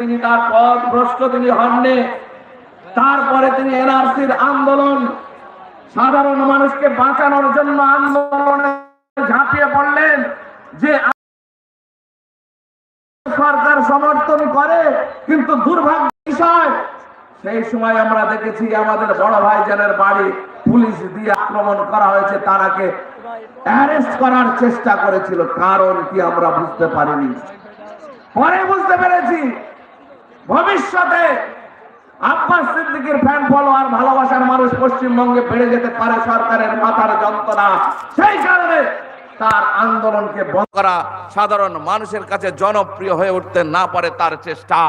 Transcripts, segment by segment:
তিনি তার পথ ভ্রষ্ট তিনি হননি। তারপরে তিনি এনআরসির আন্দোলন, সাধারণ মানুষকে বাঁচানোর জন্য আন্দোলনে ঝাঁপিয়ে পড়লেন, যে সরকার সমর্থন করে, কিন্তু দুর্ভাগ্য বিষয়, সেই সময় আমরা দেখেছি আমাদের বড় ভাইজানের বাড়ি পুলিশ দিয়ে আক্রমণ করা হয়েছে তারাকে অ্যারেস্ট করার চেষ্টা করেছিল, কারণ কি আমরা বুঝতে পারিনি। পরে বুঝতে পেরেছি ভবিষ্যতে আব্বাস সিদ্দিকের ফ্যান ফলোয়ার ভালোবাসার মানুষ পশ্চিমবঙ্গে বেড়ে যেতে পারে সরকারের মাথার যন্ত্রণা। সেই কারণে তার আন্দোলনকে বন্ধ করা সাধারণ মানুষের কাছে জনপ্রিয় হয়ে উঠতে না পারে তার চেষ্টা।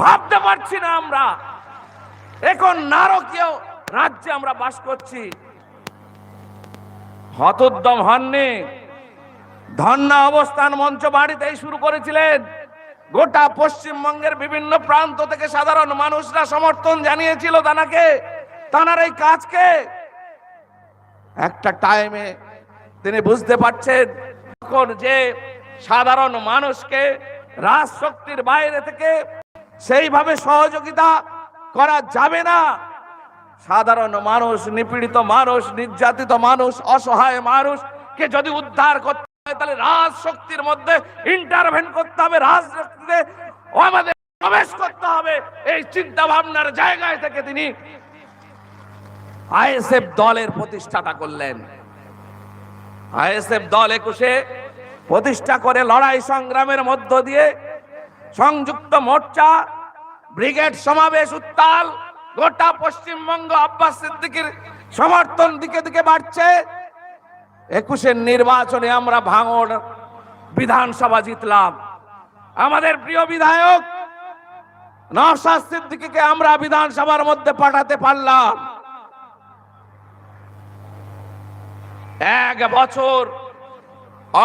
ভাবতে পারছি না আমরা। এখন নারকীয় রাজ্যে আমরা বাস করছি। হতোদ্যম হননি। ধন্না অবস্থান মঞ্চ বাড়িতেই শুরু করেছিলেন। গোটা পশ্চিমবঙ্গের বিভিন্ন প্রান্ত থেকে সাধারণ মানুষরা সমর্থন জানিয়েছিল তানাকে। তানার এই কাজকে। একটা টাইমে তিনি বুঝতে পারছেন যে সাধারণ মানুষকে রাজশক্তির বাইরে থেকে সেইভাবে সহযোগিতা করা যাবে না। সাধারণ মানুষ, নিপীড়িত মানুষ, নির্যাতিত মানুষ, অসহায় মানুষকে যদি উদ্ধার করতে তাহলে রাজশক্তির মধ্যে ইন্টারভেন করতে হবে, রাজশক্তিতে আমাদের প্রবেশ করতে হবে। এই চিন্তা ভাবনার জায়গায় থেকে তিনি আইএসএফ দলের প্রতিষ্ঠাতা করলেন। আইএসএফ দল একুশে প্রতিষ্ঠা করে লড়াই সংগ্রামের মধ্য দিয়ে সংযুক্ত মোর্চা, ব্রিগেড সমাবেশ উত্তাল, গোটা পশ্চিমবঙ্গ আব্বাস সিদ্দিকির সমর্থন দিকে দিকে বাড়ছে। একুশের নির্বাচনে আমরা ভাঙড় বিধানসভা জিতলাম। আমাদের প্রিয় বিধায়ক নওশাদ আমরা বিধানসভার মধ্যে পাঠাতে পারলাম। এক বছর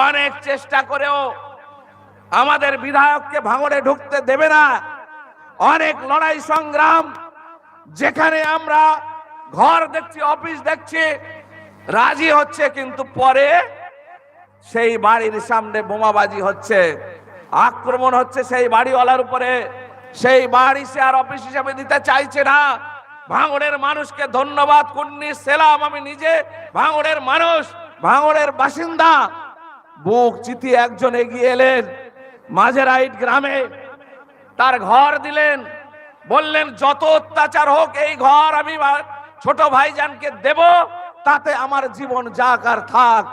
অনেক চেষ্টা করেও আমাদের বিধায়ককে ভাঙড়ে ঢুকতে দেবে না। অনেক লড়াই সংগ্রাম, যেখানে আমরা ঘর দেখছি, অফিস দেখছি রাজি হচ্ছে কিন্তু পরে সেই বাড়ির সামনে বোমাবাজি হচ্ছে। আক্রমণ হচ্ছে সেই বাড়িওয়ালার উপরে। সেই বাড়ি সে আর অফিস হিসাবে দিতে চাইছে না। ভাঙড়ের মানুষকে ধন্যবাদ, কুন্নি সেলাম, আমি নিজে ভাঙড়ের মানুষ, ভাঙড়ের বাসিন্দা। বুক চিতি একজন এগিয়ে এলেন, মাঝেরাইট গ্রামে। তার ঘর দিলেন, বললেন, যত অত্যাচার হোক, এই ঘর আমি ছোট ভাইজানকে দেব। তাতে আমার জীবন যাক আর থাক।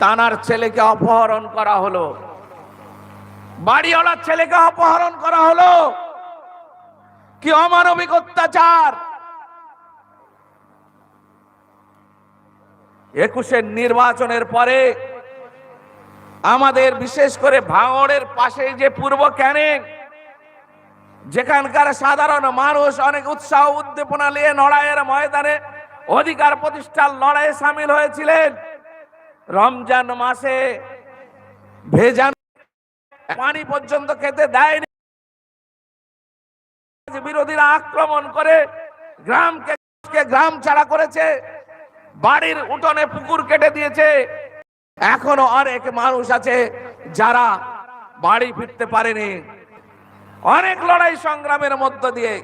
তানার ছেলেকে অপহরণ করা হলো। বাড়িওয়ালার ছেলেকে অপহরণ করা হলো। কি অমানবিক অত্যাচার। একুশের নির্বাচনের পরে আমাদের বিশেষ করে ভাঙড়ের পাশে যে পূর্ব ক্যানিং যেখানকার সাধারণ মানুষ অনেক উৎসাহ, উদ্দীপনা নিয়ে লড়াইয়ের ময়দানে অধিকার প্রতিষ্ঠার লড়াইয়ে সামিল হয়েছিলেন। রমজান মাসে ভেজান পানি পর্যন্ত খেতে দেয়নি। বিরোধীরা আক্রমণ করে গ্রামকে গ্রাম ছাড়া করেছে। বাড়ির উঠোনে পুকুর কেটে দিয়েছে। এখনও অনেক মানুষ আছে যারা বাড়ি ফিরতে পারেনি। অনেক লড়াই সংগ্রামের মধ্য দিয়ে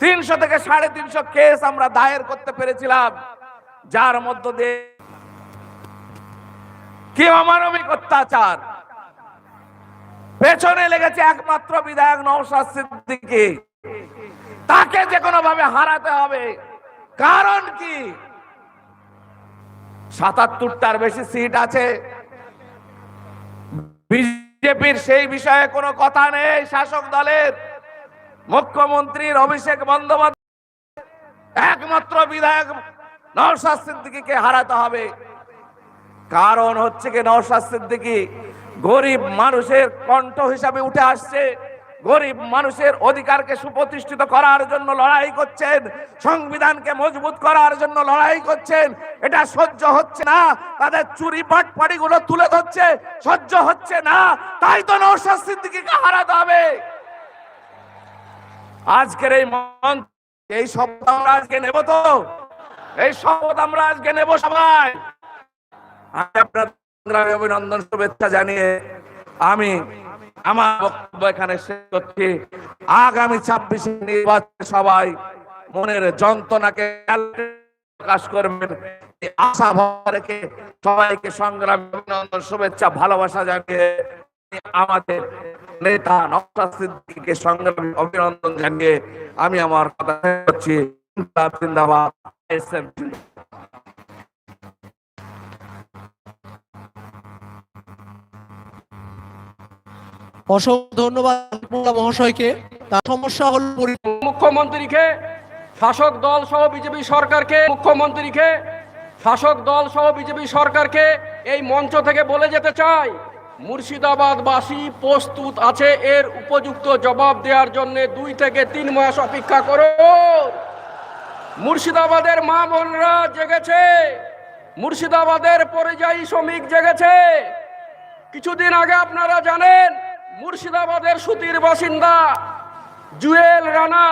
তিনশো থেকে সাড়ে তিনশো কেস আমরা দায়ের করতে পেরেছিলাম, যার মধ্য দিয়ে কি অমানবিক অত্যাচার। পেছনে লেগেছে একমাত্র বিধায়ক নৌসাদ সিদ্দিকী। তাকে যে কোনো ভাবে হারাতে হবে, কারণ কি? সাতাত্তরটার বেশি সিট আছে। বিজেপির সেই বিষয়ে কোনো কথা নেই, শাসক দলের। মুখ্যমন্ত্রীর অভিষেক বন্দ্যোপাধ্যায় একমাত্র বিধায়ক নওশাদ হারাতে হবে। কারণ হচ্ছে কি, নওশাদ গরিব গরিব মানুষের কণ্ঠ হিসাবে উঠে আসছে। গরিব মানুষের অধিকারকে সুপ্রতিষ্ঠিত করার জন্য লড়াই করছেন, সংবিধানকে মজবুত করার জন্য লড়াই করছেন। এটা সহ্য হচ্ছে না, তাদের চুরি পাটপাড়ি গুলো তুলে ধরছে, সহ্য হচ্ছে না। তাই তো নৌশাদ সিদ্দিকীকে হারাতে হবে। আজকের এই মঞ্চ, এই শপথ আমরা আজকে নেব তো? এই শপথ আমরা আজকে নেব সবাই। আমি আপনার অভিনন্দন শুভেচ্ছা জানিয়ে আমি আমার বক্তব্য এখানে শেষ করছি। আগামী ছাব্বিশে নির্বাচন সবাই মনের যন্ত্রণাকে প্রকাশ করবেন। আশা ভরা সবাইকে সংগ্রাম অভিনন্দন শুভেচ্ছা ভালোবাসা জানিয়ে আমাদের নেতা নওশাদ সিদ্দিকীকে সংগ্রামী অভিনন্দন জানিয়ে আমি আমার কথা করছি। জিন্দাবাদ, অসংখ্য ধন্যবাদ মহাশয়কে। তার সমস্যা হল মুখ্যমন্ত্রীকে, শাসক দল সহ বিজেপি সরকারকে, মুখ্যমন্ত্রীকে, শাসক দল সহ বিজেপি সরকারকে এই মঞ্চ থেকে বলে যেতে চাই, মুর্শিদাবাদবাসী প্রস্তুত আছে এর উপযুক্ত জবাব দেওয়ার জন্য দুই থেকে তিন মাস অপেক্ষা করো মুর্শিদাবাদের মা বোনরা জেগেছে, মুর্শিদাবাদের পরিযায়ী শ্রমিক জেগেছে। কিছুদিন আগে আপনারা জানেন মুর্শিদাবাদের সুতির বাসিন্দা জুয়েল রানা।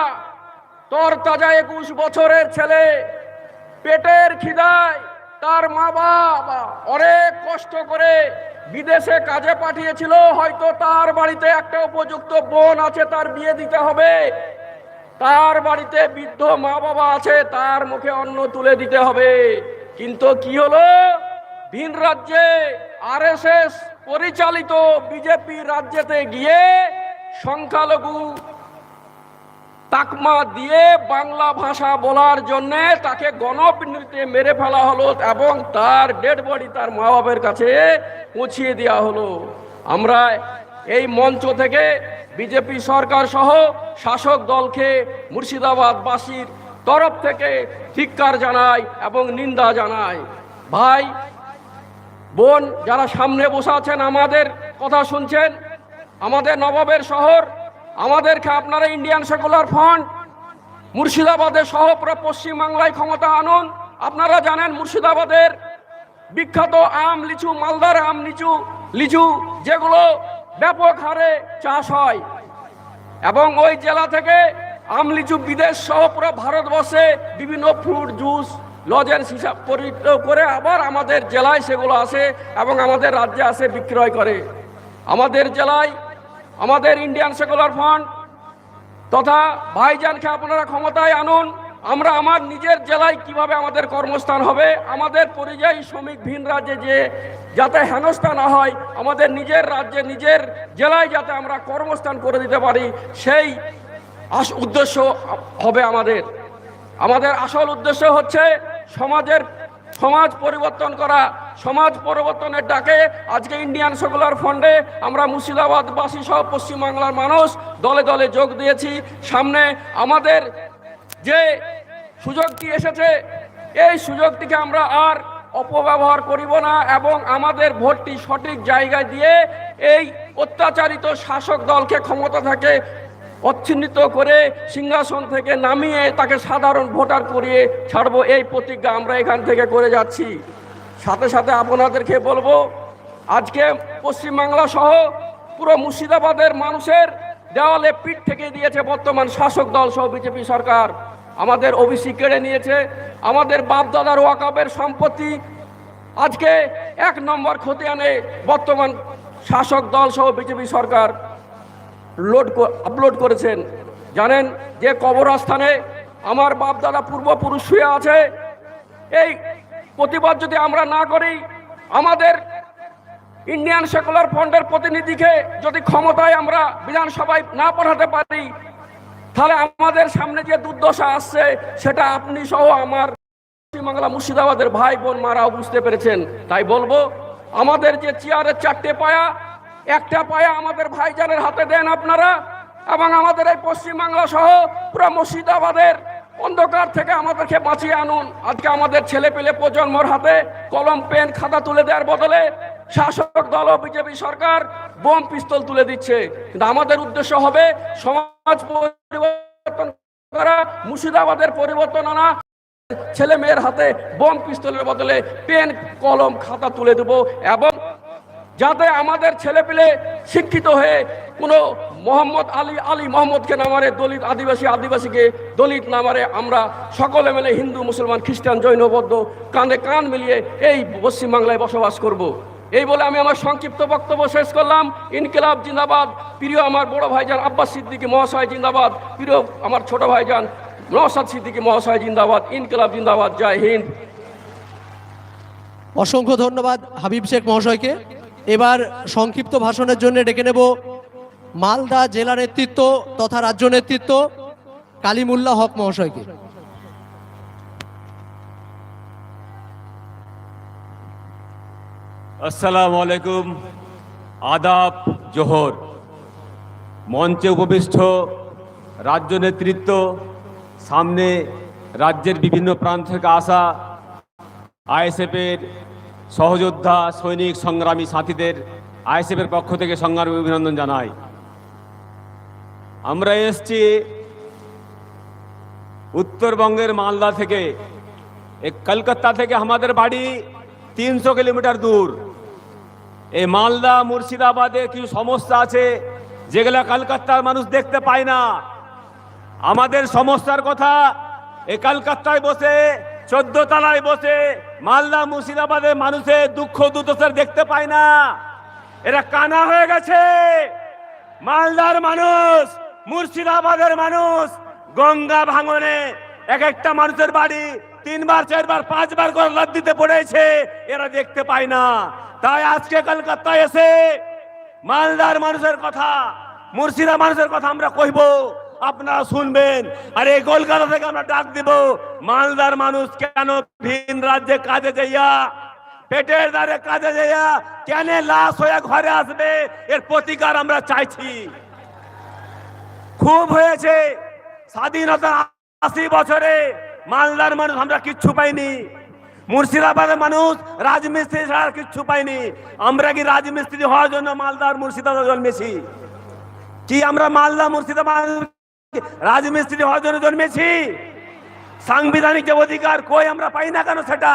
তোর তাজা একুশ বছরের ছেলে, পেটের খিদায় তার মা বাবা অনেক কষ্ট করে বিদেশে কাজে পাঠিয়েছিল, হয়তো তার বাড়িতে একটা উপযুক্ত বোন আছে, তার বিয়ে দিতে হবে। তার বাড়িতে বৃদ্ধ মা বাবা আছে, তার মুখে অন্ন তুলে দিতে হবে। কিন্তু কি হলো? ভিন রাজ্যে আরএসএস পরিচালিত বিজেপি রাজ্যেতে গিয়ে সংখ্যালঘু তাকমা দিয়ে বাংলা ভাষা বলার জন্য তাকে গণপিণ্ডিতে মেরে ফেলা হলো এবং তার ডেড বডি তার মা বাবার কাছে পৌঁছিয়ে দেওয়া হলো। আমরা এই মঞ্চ থেকে বিজেপি সরকার সহ শাসক দলকে মুর্শিদাবাদবাসীর তরফ থেকে ধিক্কার জানাই এবং নিন্দা জানাই। ভাই বোন, যারা সামনে বসে আছেন, আমাদের কথা শুনছেন। আমাদের নবাবের শহর, আমাদেরকে আপনারা ইন্ডিয়ান সেকুলার ফ্রন্ট মুর্শিদাবাদের সহ পুরো পশ্চিমবাংলায় ক্ষমতা আনুন। আপনারা জানেন মুর্শিদাবাদের বিখ্যাত আম লিচু, মালদার আম লিচু লিচু, যেগুলো ব্যাপক হারে চাষ হয়। এবং ওই জেলা থেকে আম লিচু বিদেশ সহ পুরো ভারতবর্ষে বিভিন্ন ফ্রুট জুস লজেন্স হিসাব করে আবার আমাদের জেলায় সেগুলো আসে এবং আমাদের রাজ্যে আসে, বিক্রয় করে। আমাদের জেলায় আমাদের ইন্ডিয়ান সেকুলার ফান্ড তথা ভাইজানকে আপনারা ক্ষমতায় আনুন। আমরা আমার নিজের জেলায় কীভাবে আমাদের কর্মস্থান হবে, আমাদের পরিযায়ী শ্রমিক ভিন রাজ্যে যে যাতে হেনস্থা না হয়, আমাদের নিজের রাজ্যে নিজের জেলায় যাতে আমরা কর্মস্থান করে দিতে পারি, সেই উদ্দেশ্য হবে আমাদের। আমাদের আসল উদ্দেশ্য হচ্ছে সমাজের, সমাজ পরিবর্তন করা। সমাজ পরিবর্তনের ডাকে আজকে ইন্ডিয়ান সেকুলার ফান্ডে আমরা মুর্শিদাবাদবাসী সহ পশ্চিমবাংলার মানুষ দলে দলে যোগ দিয়েছি। সামনে আমাদের যে সুযোগটি এসেছে, এই সুযোগটিকে আমরা আর অপব্যবহার করিব না এবং আমাদের ভোটটি সঠিক জায়গায় দিয়ে এই অত্যাচারিত শাসক দলকে ক্ষমতা থেকে অচ্ছিন্নিত করে সিংহাসন থেকে নামিয়ে তাকে সাধারণ ভোটার করিয়ে ছাড়বো এই প্রতিজ্ঞা আমরা এখান থেকে করে যাচ্ছি। সাথে সাথে আপনাদেরকে বলব, আজকে পশ্চিমবাংলা সহ পুরো মুর্শিদাবাদের মানুষের দেওয়ালে পিঠ থেকে দিয়েছে বর্তমান শাসক দল সহ বিজেপি সরকার। আমাদের ওবিসি কেড়ে নিয়েছে, আমাদের বাপদাদার ওয়াকাবের সম্পত্তি আজকে এক নম্বর খতিয়ানে বর্তমান শাসক দল সহ বিজেপি সরকার। লোড আপলোড করেছেন। জানেন যে কবরস্থানে আমার বাপ দাদা পূর্বপুরুষ শুয়ে আছে। এই প্রতিবাদ যদি আমরা না করি, আমাদের ইন্ডিয়ান সেকুলার ফ্রন্টের প্রতিনিধিকে যদি ক্ষমতায় আমরা বিধানসভায় না পাঠাতে পারি, তাহলে আমাদের সামনে যে দুর্দশা আসছে, সেটা আপনি সহ আমার পশ্চিমবাংলা মুর্শিদাবাদের ভাই বোন মারাও বুঝতে পেরেছেন। তাই বলব, আমাদের যে চেয়ারের চারটে পায়া একটা পায়া আমাদের ভাইজানের হাতে দেন আপনারা এবং আমাদের এই পশ্চিমবাংলা সহ পুরো মুর্শিদাবাদের অন্ধকার থেকে আমাদেরকে বাঁচিয়ে আনুন। আজকে আমাদের ছেলে পেলে প্রজন্মর হাতে কলম, পেন, খাতা তুলে দেওয়ার বদলে শাসক দল বিজেপি সরকার বোম, পিস্তল তুলে দিচ্ছে। কিন্তু আমাদের উদ্দেশ্য হবে সমাজ পরিবর্তন করা, মুর্শিদাবাদের পরিবর্তন আনা। ছেলে মেয়ের হাতে বোম, পিস্তলের বদলে পেন, কলম, খাতা তুলে দেব এবং যাতে আমাদের ছেলে পেলে শিক্ষিত হয়ে কোনো মোহাম্মদ আলী আলী মোহাম্মদকে নামারে দলিত আদিবাসী আদিবাসীকে দলিত নামারে আমরা সকলে মিলে হিন্দু, মুসলমান, খ্রিস্টান, জৈন, বৌদ্ধ কাঁধে কান মিলিয়ে এই পশ্চিমবাংলায় বসবাস করব। এই বলে আমি আমার সংক্ষিপ্ত বক্তব্য শেষ করলাম। ইনকিলাব জিন্দাবাদ। প্রিয় আমার বড় ভাইজান আব্বাস সিদ্দিকী মহাশয় জিন্দাবাদ। প্রিয় আমার ছোট ভাইজান নওশাদ সিদ্দিকী মহাশয় জিন্দাবাদ। ইনকিলাব জিন্দাবাদ। জয় হিন্দ। অসংখ্য ধন্যবাদ হাবিব শেখ মহাশয়কে। এবার সংক্ষিপ্ত ভাষণের জন্য ডেকে নেব মালদা জেলা নেতৃত্ব তথা রাজ্য নেতৃত্ব কালিমুল্লাহ হক মহাশয়কে। আসসালামু আলাইকুম। আদাব, জোহর। মঞ্চে উপবিষ্ট রাজ্য নেতৃত্ব, সামনে রাজ্যের বিভিন্ন প্রান্ত থেকে আসা আইএসএফের সহযোদ্ধা, সৈনিক, সংগ্রামী সাথীদের, আইএসএফের পক্ষ থেকে সংগ্রামী অভিনন্দন জানাই। আমরা এসছি উত্তরবঙ্গের মালদা থেকে। কলকাতা থেকে আমাদের বাড়ি তিনশো কিলোমিটার দূর। এই মালদা, মুর্শিদাবাদে কিছু সমস্যা আছে যেগুলা কলকাতার মানুষ দেখতে পায় না? আমাদের সমস্যার কথা এই কলকাতায় বসে চোদ্দ তলায় বসে মালদা মুর্শিদাবাদের মানুষের দুঃখ দুর্দশার দেখতে পায় না। এরা কানা হয়ে গেছে। মালদার মানুষ, মুর্শিদাবাদের মানুষ, গঙ্গা ভাঙনে এক একটা মানুষের বাড়ি তিনবার, চারবার, পাঁচবার করে লদ্দিতে পড়েছে। এরা দেখতে পায় না। তাই আজকে কলকাতায় এসে মালদার মানুষের কথা মুর্শিদা মানুষের কথা আমরা কইব। আপনারা শুনবেন। আর এই কলকাতা থেকে আমরা ডাক দিব, মালদার মানুষ কেন ভিন রাজ্যে কাজে যাইয়া, পেটের দ্বারে কাজে যাইয়া কেন লাশ হয়ে ঘরে আসবে? এর প্রতিকার আমরা চাইছি। খুব হয়েছে স্বাধীনতা আশি বছরে মালদার মানুষ আমরা কিচ্ছু পাইনি। মুর্শিদাবাদের মানুষ রাজমিস্ত্রি ছাড়া কিচ্ছু পাইনি। আমরা কি রাজমিস্ত্রি হওয়ার জন্য মালদার মুর্শিদাবাদ জন্মেছি কি আমরা মালদা মুর্শিদাবাদ রাজমিস্ত্রি হওয়ার জন্য জন্মেছি। সাংবিধানিক যে অধিকার কই আমরা পাই না কেন সেটা?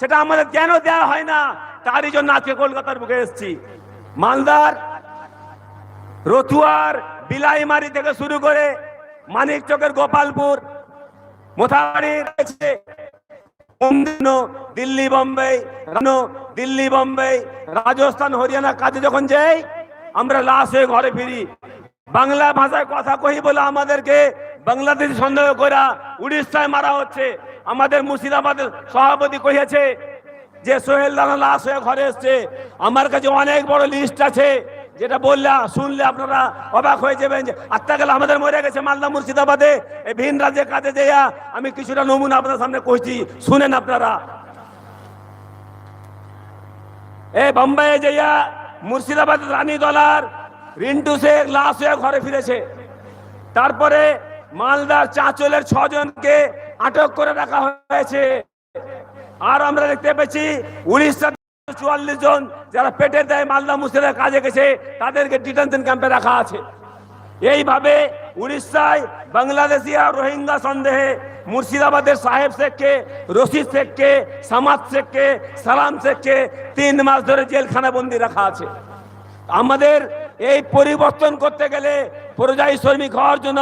সেটা আমাদের কেন দেওয়া হয় না? তারই জন্য আজকে কলকাতার বুকে এসেছি। মালদার, রতুয়ার, বিলাইমারি থেকে শুরু করে মানিক চকের গোপালপুর দিল্লি বোম্বে দিল্লি বোম্বে রাজস্থান, হরিয়ানা কাজে যখন যাই, আমরা লাশ হয়ে ঘরে ফিরি। বাংলা ভাষায় কথা কহি বলে আমাদেরকে বাংলাদেশ সন্দেহ করা উড়িষ্যায় মারা হচ্ছে। আমাদের মুর্শিদাবাদের সভাপতি কহিয়েছে যে সোহেল দানা লাশ হয়ে ঘরে এসছে। আমার কাছে অনেক বড় লিস্ট আছে। যেটা বললে, শুনলে আপনারা অবাক হয়ে যাবেন যে, আত্মা গেলে আমাদের মরে গেছে মালদা মুর্শিদাবাদে। এই ভিন রাজ্যে কাজে যেয়া আমি কিছুটা নমুনা আপনার সামনে কইছি। শুনেন আপনারা। এ বোম্বাইয়ে যাইয়া মুর্শিদাবাদ রানী দলার রিন্টু শেখ লাশ হয়ে ঘরে ফিরেছে। তারপরে মালদার চাঁচলের ছজনকে আটক করে রাখা হয়েছে। আর আমরা দেখতে পেয়েছি উড়িষ্যা চুয়াল্লিশ জন যারা পেটের দেয় মালদা মুর্শিদাবাদ কাজে গেছে, তাদেরকে ডিটেনশন ক্যাম্পে রাখা আছে। এইভাবে উড়িষ্যায় বাংলাদেশি আর রোহিঙ্গা সন্দেহে মুর্শিদাবাদের সাহেব শেখকে, রশিদ শেখকে, সামাদ শেখকে, সালাম শেখকে তিন মাস ধরে জেলখানা বন্দি রাখা আছে। আমাদের এই পরিবর্তন করতে গেলে পরিযায়ী শ্রমিক হওয়ার জন্য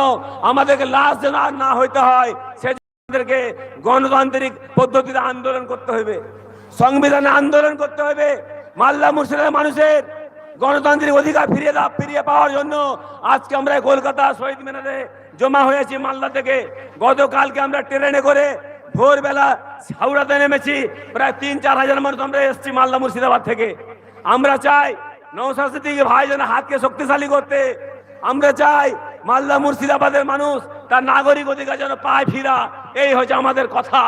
আমাদেরকে লাশ যেন আর না হইতে হয়, সেজন্য আমাদেরকে গণতান্ত্রিক পদ্ধতিতে আন্দোলন করতে হবে সংবিধানে আন্দোলন করতে হবে মালদা মুর্শিদাবাদের মানুষের গণতান্ত্রিক অধিকার ফিরিয়ে দাও, ফিরিয়ে পাওয়ার জন্য আজকে আমরা কলকাতা শহীদ মিনারে জমা হয়েছি মালদা থেকে। গতকালকে আমরা ট্রেনে করে ভোরবেলা হাওড়াতে নেমেছি, প্রায় তিন চার হাজার মানুষ আমরা এসেছি মালদা মুর্শিদাবাদ থেকে। আমরা চাই নৌশাস্তি ভাই যেন হাতকে শক্তিশালী করতে। আমরা চাই মালদা মুর্শিদাবাদের মানুষ তার নাগরিক অধিকার যেন পায় ফিরা। এই হচ্ছে আমাদের কথা।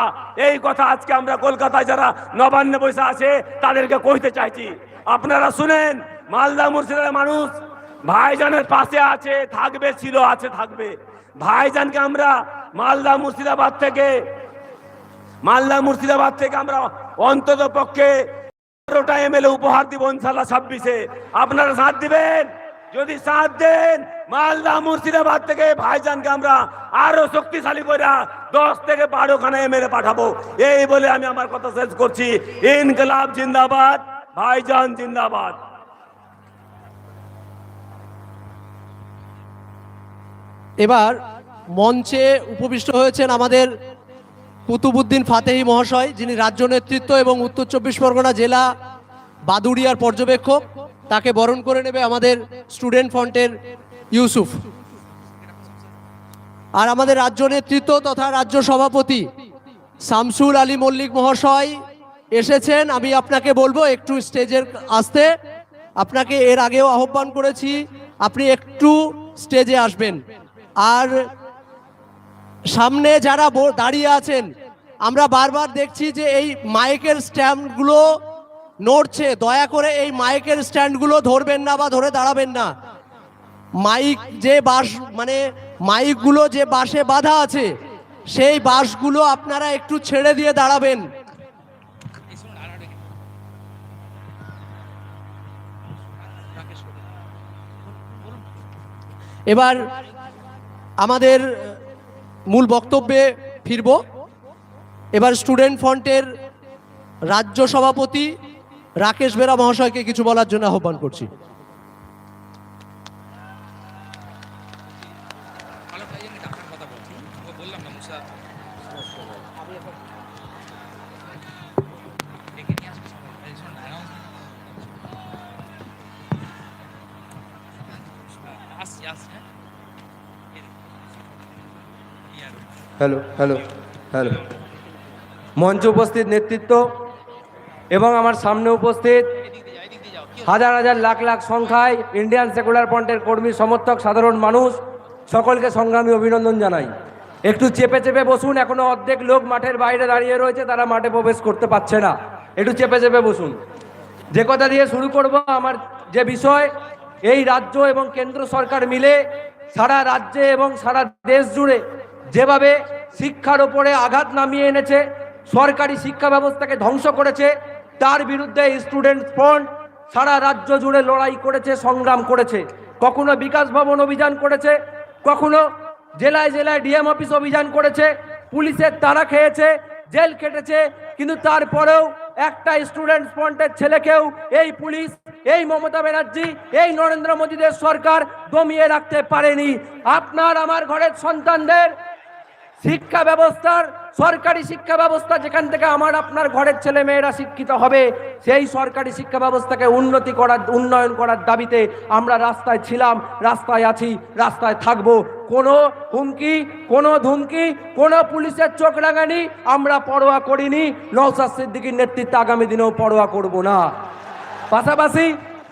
এই কথা আজকে আমরা কলকাতায় যারা নবান্নে বসে আছে, তাদেরকে কইতে চাইছি। আপনারা শুনেন, মালদা মুর্শিদাবাদের মানুষ ভাইজানের পাশে আছে, থাকবে, ছিল, আছে, থাকবে। ভাইজানকে আমরা মালদা মুর্শিদাবাদ থেকে, মালদা মুর্শিদাবাদ থেকে আমরা অন্তত পক্ষে তেরোটা এমএলএ উপহার দিব ইনশাল্লাহ ছাব্বিশে। আপনারা সাথ দিবেন? যদি সাথ দেন, মালদা মুর্শিদাবাদ থেকে ভাইজানকে আমরা আরও শক্তিশালী করে দশ থেকে বারো খানা এমএলএ পাঠাবো। এই বলে আমি আমার কথা শেষ করছি। ইনকলাব জিন্দাবাদ, ভাইজান জিন্দাবাদ। এবার মঞ্চে উপবিষ্ট হয়েছেন আমাদের কুতুবুদ্দিন ফাতেহি মহাশয়, যিনি রাজ্য নেতৃত্ব এবং উত্তর চব্বিশ পরগনা জেলা বাদুড়িয়ার পর্যবেক্ষক, তাকে বরণ করে নেবে আমাদের স্টুডেন্ট ফ্রন্টের ইউসুফ। আর আমাদের রাজ্য নেতৃত্ব তথা রাজ্য সভাপতি শামসুল আলী মল্লিক মহাশয় এসেছেন। আমি আপনাকে বলব, একটু স্টেজের আসতে। আপনাকে এর আগেও আহ্বান করেছি, আপনি একটু স্টেজে আসবেন। আর সামনে যারা দাঁড়িয়ে আছেন, আমরা বারবার দেখছি যে এই মাইকের স্ট্যান্ডগুলো নড়ছে। দয়া করে এই মাইকের স্ট্যান্ডগুলো ধরবেন না বা ধরে দাঁড়াবেন না। মাইক যে বাস মানে মাইকগুলো যে বাসে বাঁধা আছে, সেই বাসগুলো আপনারা একটু ছেড়ে দিয়ে দাঁড়াবেন। এবার আমাদের মূল বক্তব্যে ফিরব। এবার স্টুডেন্ট ফ্রন্টের রাজ্য সভাপতি রাকেশ বেরা মহাশয়কে কিছু বলার জন্য আহ্বান করছি। Hello hello hello. মঞ্চে উপস্থিত নেতৃত্ব এবং আমার সামনে উপস্থিত হাজার হাজার লাখ লাখ সংখ্যায় ইন্ডিয়ান সেকুলার ফ্রন্টের কর্মী, সমর্থক, সাধারণ মানুষ, সকলকে সংগ্রামী অভিনন্দন জানাই। একটু চেপে চেপে বসুন, এখনও অর্ধেক লোক মাঠের বাইরে দাঁড়িয়ে রয়েছে, তারা মাঠে প্রবেশ করতে পারছে না। একটু চেপে চেপে বসুন। যে কথা দিয়ে শুরু করব, আমার যে বিষয়, এই রাজ্য এবং কেন্দ্র সরকার মিলে সারা রাজ্যে এবং সারা দেশ জুড়ে যেভাবে শিক্ষার ওপরে আঘাত নামিয়ে এনেছে, সরকারি শিক্ষা ব্যবস্থাকে ধ্বংস করেছে, তার বিরুদ্ধে স্টুডেন্ট ফ্রন্ট সারা রাজ্য জুড়ে লড়াই করেছে, সংগ্রাম করেছে। কখনো বিকাশ ভবন অভিযান করেছে, কখনো জেলায় জেলায় ডিএম অফিস অভিযান করেছে পুলিশের তারা খেয়েছে, জেল কেটেছে কিন্তু তারপরেও একটা স্টুডেন্ট ফ্রন্টের ছেলেকেও এই পুলিশ, এই মমতা ব্যানার্জি, এই নরেন্দ্র মোদীদের সরকার দমিয়ে রাখতে পারেনি। আপনার, আমার ঘরের সন্তানদের শিক্ষা ব্যবস্থার, সরকারি শিক্ষা ব্যবস্থা যেখান থেকে আমার আপনার ঘরের ছেলে মেয়েরা শিক্ষিত হবে, সেই সরকারি শিক্ষা ব্যবস্থাকে উন্নতি করার, উন্নয়ন করার দাবিতে আমরা রাস্তায় ছিলাম, রাস্তায় আছি, রাস্তায় থাকব। কোনো হুমকি, কোনো ধুমকি, কোনো পুলিশের চোখ রাঙানি আমরা পরোয়া করিনি। নৌসাদ সিদ্দিকির নেতৃত্বে আগামী দিনেও পরোয়া করব না। পাশাপাশি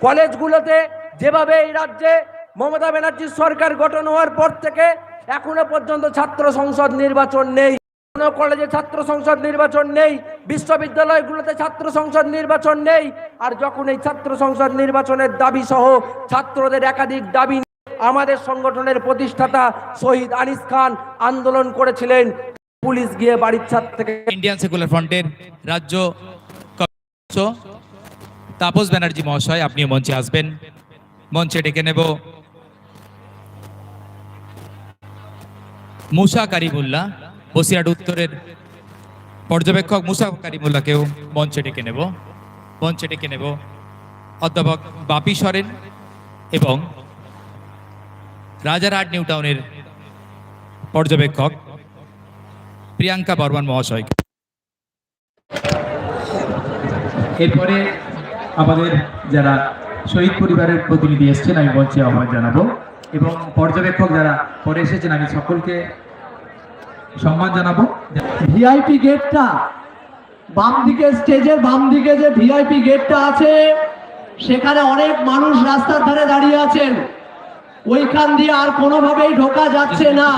কলেজগুলোতে যেভাবে এই রাজ্যে মমতা ব্যানার্জির সরকার গঠন হওয়ার পর থেকে এখনও পর্যন্ত ছাত্র সংসদ নির্বাচন নেই। কোনো কলেজে ছাত্র সংসদ নির্বাচন নেই। বিশ্ববিদ্যালয়গুলোতে ছাত্র সংসদ নির্বাচন নেই। আর যখন এই ছাত্র সংসদ নির্বাচনের দাবি সহ ছাত্রদের একাধিক দাবি আমাদের সংগঠনের প্রতিষ্ঠাতা শহীদ আনিস খান আন্দোলন করেছিলেন, পুলিশ গিয়ে বাড়ির ছাদ থেকে ইন্ডিয়ান সেকুলার ফ্রন্টের রাজ্য তাপস ব্যানার্জি মহাশয় আপনি মঞ্চে আসবেন। মঞ্চে ডেকে নেব। মুসা কারিমুল্লাহ, বসিরহাট উত্তরের পর্যবেক্ষক মুসা কারিমুল্লাহকেও মঞ্চে ডেকে নেব। মঞ্চে ডেকে নেব অধ্যাপক বাপি সরেন এবং রাজারহাট নিউ টাউনের পর্যবেক্ষক প্রিয়াঙ্কা বর্মন মহাশয়কে এরপরে আমাদের যারা শহীদ পরিবারের প্রতিনিধি এসেছেন, আমি মঞ্চে আহ্বান জানাব। এবং পর্যবেক্ষক যারা পরে এসেছেন আমি সকলকে সম্মান জানাব। ভিআইপি গেটটা বাম দিকে স্টেজের বাম দিকে যে ভিআইপি গেটটা আছে সেখানে অনেক মানুষ রাস্তার ধারে দাঁড়িয়ে আছেন। ওইখান দিয়ে আর কোনোভাবেই ঢোকা যাচ্ছে না।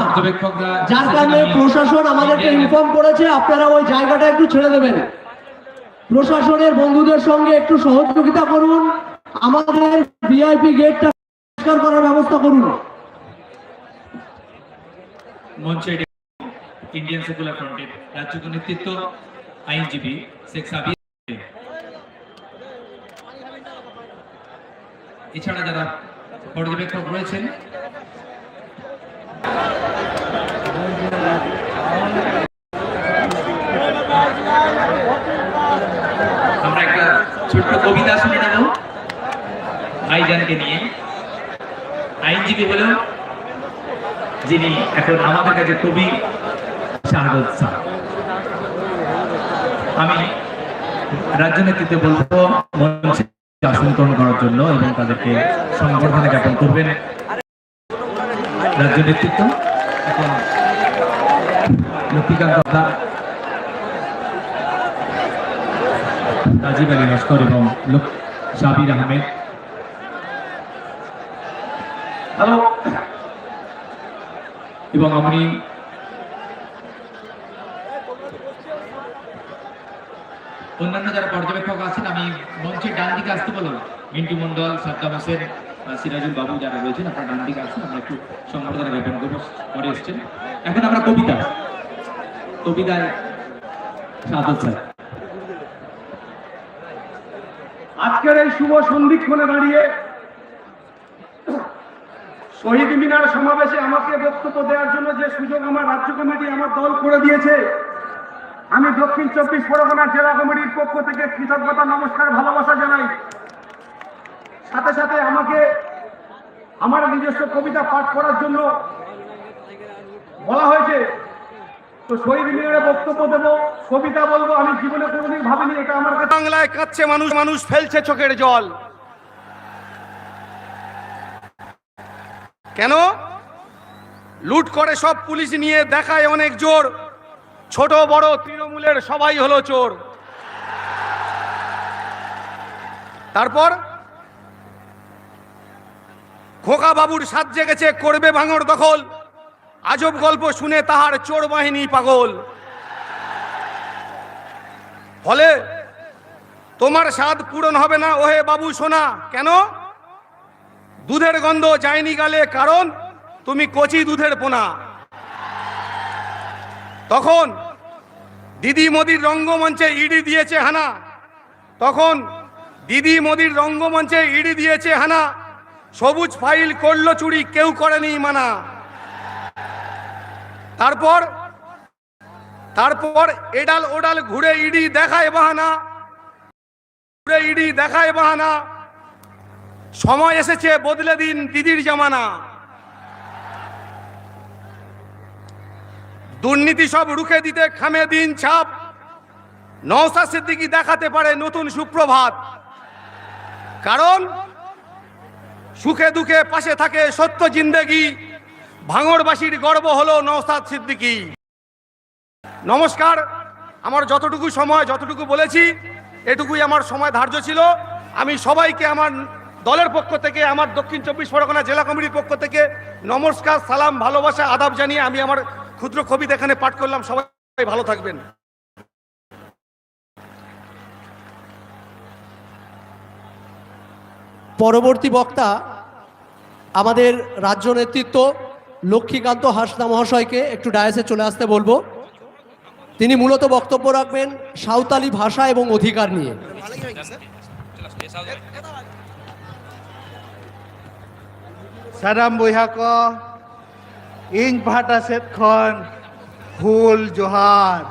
যার কারণে প্রশাসন আমাদেরকে ইনফর্ম করেছে আপনারা ওই জায়গাটা একটু ছেড়ে দেবেন। প্রশাসনের বন্ধুদের সঙ্গে একটু সহযোগিতা করুন। আমাদের ভিআইপি গেটটা পরিষ্কার করার ব্যবস্থা করুন। ইন্ডিয়ান সেকুলার ফ্রন্টের রাজ্য নেতৃত্ব আইনজীবী শেখ সাবির। এছাড়া যারা পর্যবেক্ষক রয়েছেন, আমরা একটা ছোট্ট কবিতা শুনে নেব। ভাইজানকে নিয়ে। আইনজীবী হলেও যিনি এখন আমাদের কাছে খুবই শাহাদত শাহ। আমি রাজ্য নেতৃত্বে বলব আসন করার জন্য এবং তাদেরকে সংবর্ধনা জ্ঞাপন করবেন। রাজ্য নেতৃত্ব এখন লক্ষ্মীকান্ত রাজীব আলী লস্কর এবং সাবির আহমেদ। হ্যালো এবং আমি অন্যান্য যারা পর্যবেক্ষক আছেন, আমি মঞ্চের ডান দিকে আসতে বললাম। মিন্টু মন্ডল সাদ্দাম হোসেন সিরাজুল বাবু যারা রয়েছেন, আপনারা ডান দিকে আসুন, আমরা একটু সংবর্ধনা জ্ঞাপন করব পরে এসছেন এখন আমরা কবিতা। কবিতায় সাদত স্যার। আজকের এই শুভ সন্ধিক্ষণে দাঁড়িয়ে শহীদ মিনার সমাবেশে আমাকে বক্তব্য দেওয়ার জন্য যে সুযোগ আমার রাজ্য কমিটি আমার দল করে দিয়েছে, আমি দক্ষিণ চব্বিশ পরগনা জেলা কমিটির পক্ষ থেকে কৃতজ্ঞতা, নমস্কার, ভালোবাসা জানাই। সাথে সাথে আমাকে আমার নিজস্ব কবিতা পাঠ করার জন্য বলা হয়েছে। তো শহীদ মিনারে বক্তব্য দেবো, কবিতা বলব, আমি জীবনে কোনোদিন ভাবিনি, এটা আমার বাংলায় কাচ্ছে মানুষ মানুষ ফেলছে চোখের জল। কেন? লুট করে সব পুলিশ নিয়ে দেখায় অনেক জোর। ছোট বড় তৃণমূলের সবাই হলো চোর। তারপর? খোকা বাবুর সাত জেগেছে, করবে ভাঙর দখল। আজব গল্প শুনে তাহার চোর বাহিনী পাগল। ফলে তোমার স্বাদ পূরণ হবে না, ওহে বাবু সোনা, কেন? দুধের গন্ধ যায়নি গালে, কারণ তুমি কচি দুধের পোনা। তখন দিদি মোদির রঙ্গমঞ্চে ইডি দিয়েছে হানা। তখন দিদি মোদির রঙ্গমঞ্চে ইডি দিয়েছে হানা। সবুজ ফাইল করল চুরি, কেউ করেনি মানা। তারপর তারপর এডাল ওডাল ঘুরে ইডি দেখায় বাহানা। ঘুরে ইডি দেখায় বাহানা। সময় এসেছে বদলে দিন দিদির জামানা। দুর্নীতি সব রুখে দিতে খামে দিন ছাপ। নওসা সিদ্দিকি দেখাতে পারে নতুন সুপ্রভাত। কারণ সুখে দুঃখে পাশে থাকে সত্য জিন্দেগি। ভাঙড়বাসীর গর্ব হলো নওসাদ সিদ্দিকী। নমস্কার, আমার যতটুকু সময়, যতটুকু বলেছি, এটুকুই আমার সময় ধার্য ছিল। আমি সবাইকে আমার দলের পক্ষ থেকে, আমার দক্ষিণ চব্বিশ পরগনা জেলা কমিটির পক্ষ থেকে নমস্কার, সালাম, ভালোবাসা, আদাব জানিয়ে আমি আমার ক্ষুদ্র কবিতা এখানে পাঠ করলাম। সবাই ভালো থাকবেন। পরবর্তী বক্তা আমাদের রাজ্য নেতৃত্ব লক্ষ্মীকান্ত হাসদা মহাশয়কে একটু ডায়াসে চলে আসতে বলব। তিনি মূলত বক্তব্য রাখবেন সাঁওতালি ভাষা এবং অধিকার নিয়ে। ᱥᱟᱱᱟᱢ ᱵᱚᱭᱦᱟ ᱠᱚ ᱤᱧ ᱯᱟᱦᱴᱟ ᱥᱮᱫ ᱠᱷᱚᱱ ᱦᱩᱞ ᱡᱚᱦᱟᱨ